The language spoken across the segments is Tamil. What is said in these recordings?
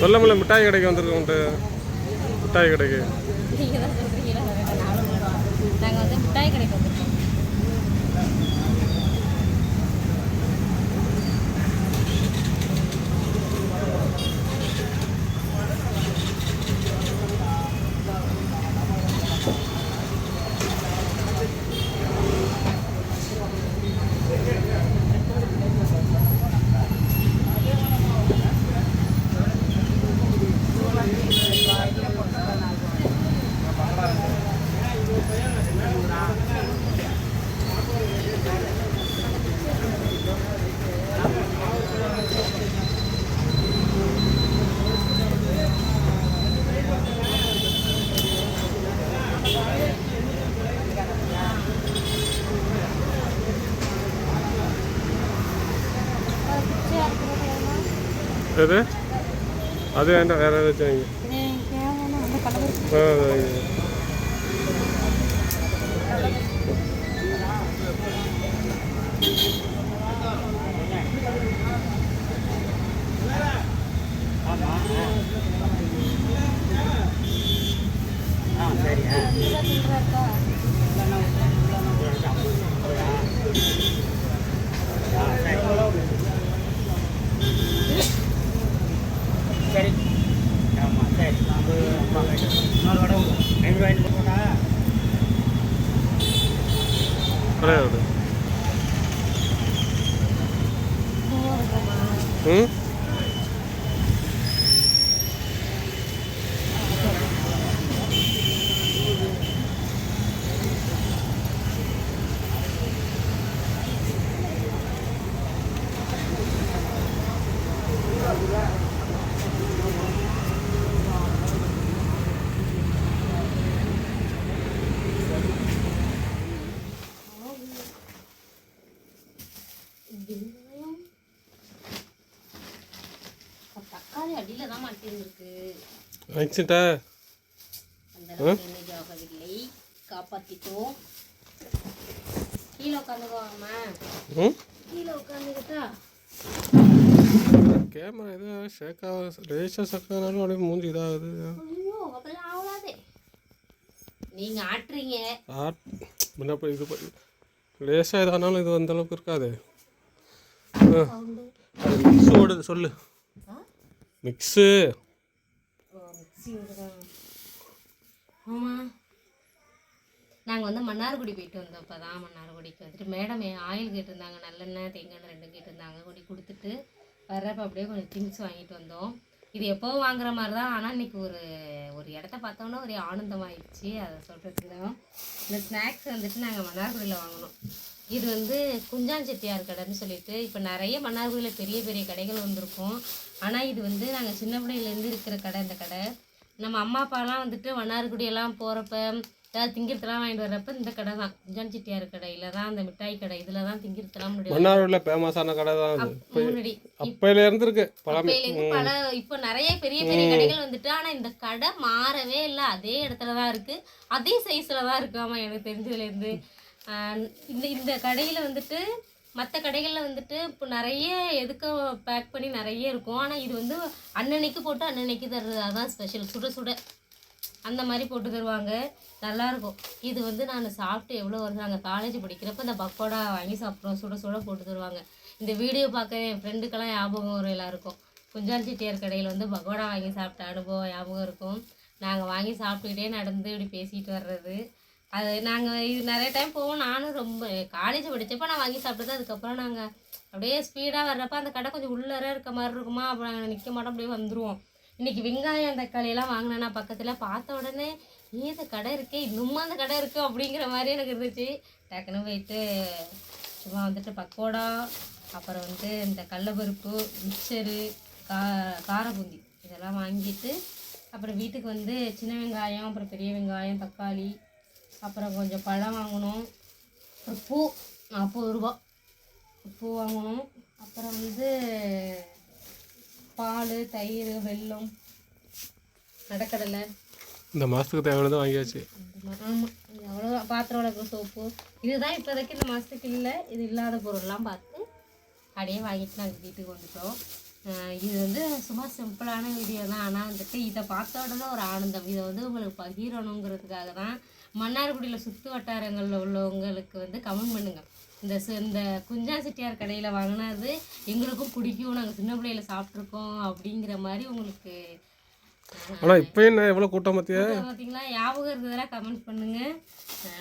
சொல்ல மிட்டாய் கடைக்கு வந்திருக்கோம் மிட்டாய் கடைக்கு. நாங்கள் வந்து மிட்டாய் கடைக்கு வந்துருக்கோம் எது அது வேண்டாம் வேற ஏதாச்சும் வைங்க அந்த கலர் ஆ, அது வைங்க. இருக்கா சரி ஆமாம் சரி அது இன்னொரு வடை ஐநூறு வாங்கிட்டு போட்டா கிடையாது ம் வெங்காயம் தக்காளி அடியில் தான் மாட்டிருக்கு வச்சுட்டா அந்த அளவுக்கு டேமேஜ் ஆகவில்லை. காப்பாற்றிட்டோம் கீழே உட்காந்துக்கோமா கீழே உட்காந்துக்கிட்டா கேமரா எதுவும் ஷேக் ஆகுது லேசாக சக்கானாலும் அப்படியே மூஞ்சி இதாகுது. ஐயோ நீங்கள் ஆட்டுறீங்க. ஆட் முன்ன போய் இது பண்ணி லேசாக இதானாலும் இது அந்த அளவுக்கு இருக்காது. மிக்ஸு ஓடுது சொல்லு. மிக்ஸு. ஓ ஆமாம் நாங்கள் வந்து மன்னார்குடி போயிட்டு வந்தோம். இப்போ தான் மன்னார்குடிக்கு வந்துட்டு. மேடம் ஆயில் கேட்டிருந்தாங்க. நல்லெண்ணெய் தேங்காய் ரெண்டும் கேட்டிருந்தாங்க. கொடி கொடுத்துட்டு வர்றப்ப அப்படியே கொஞ்சம் திங்ஸ் வாங்கிட்டு வந்தோம். இது எப்போவும் வாங்குற மாதிரி தான். ஆனால் இன்னைக்கு ஒரு ஒரு இடத்த பார்த்தோன்னா ஒரே ஆனந்தமாயிடுச்சு. அதை சொல்கிறதுக்கு தான். இந்த ஸ்நாக்ஸ் வந்துட்டு நாங்கள் மன்னார்குடியில் வாங்கினோம். இது வந்து குஞ்சான் செட்டியார் கடைன்னு சொல்லிட்டு இப்போ நிறைய மன்னார்குடியில் பெரிய பெரிய கடைகள் வந்திருக்கும். ஆனால் இது வந்து நாங்கள் சின்ன பிள்ளையிலேருந்து இருக்கிற கடை இந்த கடை. நம்ம அம்மா அப்பாலாம் வந்துட்டு மன்னார்குடி எல்லாம் போகிறப்ப ஏதாவது திங்கிறதுலாம் வாங்கிட்டு வர்றப்ப இந்த கடை தான். குஞ்சான் செட்டியார் கடையில் தான் அந்த மிட்டாய் கடை. இதில் தான் திங்கிறதுலாம் மன்னார்குடியில் ஃபேமஸான கடை தான் முன்னாடி. அப்பையிலேருந்து பல இப்போ நிறைய பெரிய பெரிய கடைகள் வந்துட்டு ஆனால் இந்த கடை மாறவே இல்லை. அதே இடத்துல தான் இருக்கு. அதே சைஸில் தான் இருக்கு. ஆமாம் எனக்கு தெரிஞ்சதுலேருந்து. இந்த இந்த கடையில் வந்துட்டு மற்ற கடைகளில் வந்துட்டு இப்போ நிறைய எதுக்கு பேக் பண்ணி நிறைய இருக்கும். ஆனால் இது வந்து அன்னன்னைக்கு போட்டு அன்னன்னைக்கு தருது அதான் ஸ்பெஷல் சுட சுட. அந்த மாதிரி போட்டு தருவாங்க. நல்லாயிருக்கும் இது வந்து நான் சாப்பிட்டு எவ்வளோ வருஷம் நாங்கள் காலேஜ் படிக்கிறப்ப இந்த பக்கோடா வாங்கி சாப்பிட்றோம். சுட சுட போட்டு தருவாங்க. இந்த வீடியோ பார்க்க என் ஃப்ரெண்டுக்கெல்லாம் ஞாபகம் வரும் எல்லாருக்கும். குஞ்சான் செட்டியார் கடையில் வந்து பக்கோடா வாங்கி சாப்பிட்ட அனுபவம் ஞாபகம் இருக்கும். நாங்கள் வாங்கி சாப்பிட்டுக்கிட்டே நடந்து இப்படி பேசிகிட்டு வர்றது. அது நாங்கள் இது நிறைய டைம் போவோம். நானும் ரொம்ப காலேஜ் படித்தப்போ நான் வாங்கி சாப்பிட்டது அதுக்கப்புறம் நாங்கள் அப்படியே ஸ்பீடாக வர்றப்ப அந்த கடை கொஞ்சம் உள்ளர இருக்க மாதிரி இருக்குமா? அப்போ நாங்கள் நிற்க மாட்டோம். அப்படியே வந்துடுவோம் இன்னைக்கு வெங்காயம் தக்காளியெல்லாம் வாங்கினேன்னா பக்கத்தில் பார்த்த உடனே நீ இந்த கடை இருக்கே. இன்னுமா அந்த கடை இருக்கு? அப்படிங்கிற மாதிரி எனக்கு இருந்துச்சு. டக்குன்னு போயிட்டு சும்மா வந்துட்டு பக்கோடா அப்புறம் வந்து இந்த கடலப்பருப்பு மிக்சரு கா காரபூந்தி இதெல்லாம் வாங்கிட்டு அப்புறம் வீட்டுக்கு வந்து சின்ன வெங்காயம் அப்புறம் பெரிய வெங்காயம் தக்காளி அப்புறம் கொஞ்சம் பழம் வாங்கணும். அப்புறம் பூ நாற்பது ரூபா. பூ வாங்கணும். அப்புறம் வந்து பால் தயிர் வெல்லம் நடக்கடலை இந்த மாதத்துக்கு தேவையானது வாங்கியாச்சு. ஆமாம் அவ்வளோதான் பாத்திரம் விளக்குற சோப்பு. இதுதான் இப்போதைக்கு இந்த மாதத்துக்கு இல்லை. இது இல்லாத பொருள்லாம் பார்த்து அப்படியே வாங்கிட்டு நாங்கள் வீட்டுக்கு வந்துட்டோம். இது வந்து சும்மா சிம்பிளான வீடியோ தான் ஆனால் வந்துட்டு இதை பார்த்த உடனே ஒரு ஆனந்தம். இதை வந்து உங்களுக்கு பகிரணுங்கிறதுக்காக தான் மன்னார்குடியில் சுற்று வட்டாரங்களில் உள்ளவங்களுக்கு வந்து கமெண்ட் பண்ணுங்கள் இந்த இந்த குஞ்சா செட்டியார் கடையில் வாங்கினது எங்களுக்கும் பிடிக்கும். நாங்கள் சின்ன பிள்ளையில சாப்பிட்ருக்கோம் அப்படிங்கிற மாதிரி உங்களுக்கு ஆனால் இப்போ என்ன? எவ்வளோ கூட்டம் பார்த்தியா பார்த்தீங்களா ஞாபகம் இருந்ததெல்லாம் கமெண்ட் பண்ணுங்கள்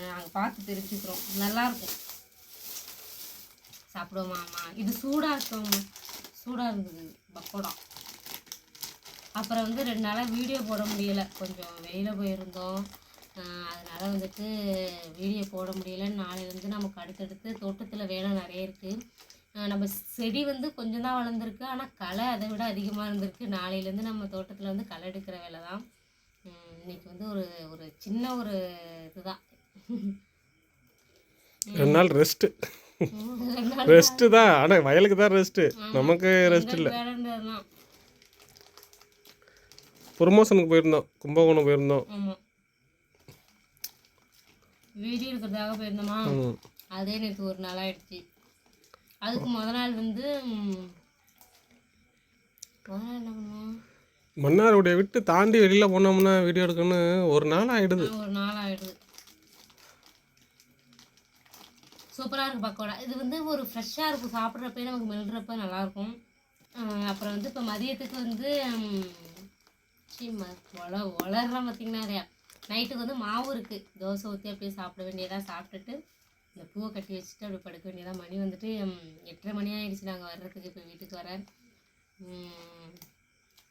நாங்கள் பார்த்து தெரிஞ்சுக்கிறோம். நல்லாயிருக்கும் சாப்பிடுவோமாம்மா இது சூடாக இருக்கோம்மா சூடாக இருந்தது பக்கோடா. அப்புறம் வந்து ரெண்டு நாளாக வீடியோ போட முடியல. கொஞ்சம் வெளியில் போயிருந்தோம். அதனால வந்துட்டு வீடியோ போட முடியல நாளையிலேருந்து நமக்கு அடுத்தடுத்து தோட்டத்தில் வேலை நிறைய இருக்குது நம்ம செடி வந்து கொஞ்சம் தான் வளர்ந்துருக்கு. ஆனால் களை அதை விட அதிகமாக இருந்திருக்கு. நாளையிலேருந்து நம்ம தோட்டத்தில் வந்து களை எடுக்கிற வேலை தான். இன்னைக்கு வந்து ஒரு ஒரு சின்ன ஒரு இதுதான். ரெண்டு நாள் ரெஸ்ட்டு. ரெஸ்ட்டு தான். ஆனால் வயலுக்கு தான் ரெஸ்ட்டு. நமக்கு ரெஸ்ட் இல்லை. ப்ரொமோஷனுக்கு போயிருந்தோம். கும்பகோணம் போயிருந்தோம். வீடியோ எடுக்கிறதுக்காக போயிருந்தோமா. அதே நேற்று ஒரு நாள் ஆயிடுச்சு. அதுக்கு முத நாள் வந்து மன்னாருடைய விட்டு தாண்டி வெளியில் போனோம்னா வீடியோ எடுக்கணும்னு ஒரு நாள் ஆகிடுது ஒரு நாள் ஆயிடுது. சூப்பராக இருக்கு பக்கோடா. இது வந்து ஒரு ஃப்ரெஷ்ஷாக இருக்கும். சாப்பிட்றப்ப நமக்கு மெல்றப்ப நல்லாயிருக்கும். அப்புறம் வந்து இப்போ மதியத்துக்கு வந்து வள வளர்றோம் பார்த்தீங்கன்னா நிறையா நைட்டுக்கு வந்து மாவு இருக்குது தோசை ஊற்றி அப்படியே சாப்பிட வேண்டியதாக சாப்பிட்டுட்டு இந்த பூவை கட்டி வச்சுட்டு அப்படி படுக்க வேண்டியதாக மணி வந்துட்டு எட்டரை மணி ஆகிடுச்சு நாங்கள் வர்றதுக்கு இப்போ வீட்டுக்கு வர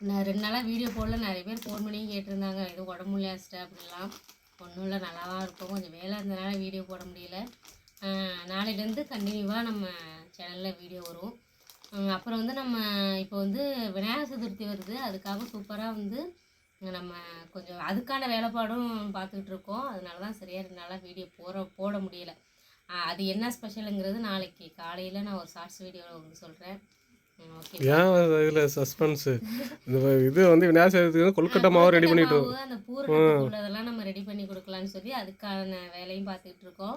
நான் ரெண்டு நாளாக வீடியோ போடல. நிறைய பேர் ஃபோன் பண்ணி கேட்டிருந்தாங்க எதுவும் உடம்பு இல்லையாச்சிட்ட அப்படிலாம் ஒன்றும் இல்லை நல்லா தான் இருக்கும். கொஞ்சம் வேலை இருந்தனால வீடியோ போட முடியல. நாளையிலேருந்து கண்டினியூவாக நம்ம சேனலில் வீடியோ வரும். அப்புறம் வந்து நம்ம இப்போ வந்து விநாயகர் சதுர்த்தி வருது. அதுக்காக சூப்பராக வந்து நம்ம கொஞ்சம் அதுக்கான வேலைப்பாடும் பார்த்துக்கிட்டு இருக்கோம் அதனால தான் சரியாக நாளாக வீடியோ போட போட முடியல அது என்ன ஸ்பெஷலுங்கிறது நாளைக்கு காலையில் நான் ஒரு ஷார்ட்ஸ் வீடியோவில் உங்களுக்கு சொல்கிறேன் ஓகே ஏன் இதில் சஸ்பென்ஸு இந்த இது வந்து விநாயகர் சதுர்த்திக்கு கொல்கட்டை மாவு ரெடி பண்ணிட்டு அந்த பூரணத்துக்கு உள்ளதெல்லாம் நம்ம ரெடி பண்ணி கொடுக்கலான்னு சொல்லி அதுக்கான வேலையும் பார்த்துக்கிட்டு இருக்கோம்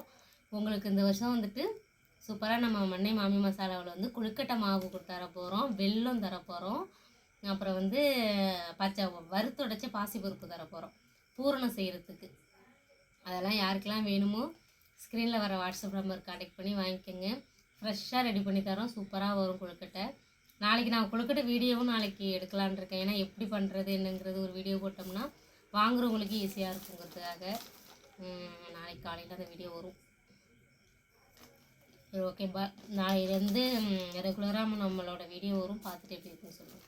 உங்களுக்கு இந்த வருஷம் வந்துட்டு சூப்பராக நம்ம மண்ணை மாமி மசாலாவில் வந்து கொழுக்கட்டை மாவு தர போகிறோம் வெல்லம் தர போகிறோம் அப்புறம் வந்து பச்சை வறுத்துடைச்ச பாசிப்பருப்பு தர போகிறோம் பூரணம் செய்கிறதுக்கு அதெல்லாம் யாருக்கெல்லாம் வேணுமோ ஸ்க்ரீனில் வர வாட்ஸ்அப் நம்பர் கான்டெக்ட் பண்ணி வாங்கிக்கோங்க. ஃப்ரெஷ்ஷாக ரெடி பண்ணி தரோம். சூப்பராக வரும் கொழுக்கட்டை. நாளைக்கு நான் கொழுக்கட்டை வீடியோவும் நாளைக்கு எடுக்கலான்னு இருக்கேன். ஏன்னா எப்படி பண்ணுறது என்னங்கிறது ஒரு வீடியோ போட்டோம்னா வாங்குறவங்களுக்கு ஈஸியாக இருக்குங்கிறதுக்காக நாளைக்கு காலையில் அந்த வீடியோ வரும். சரி ஓகே பா நாளையிலேருந்து ரெகுலராக நம்மளோட வீடியோ வரும். பார்த்துட்டு எப்படி இருக்குன்னு சொல்லுங்கள்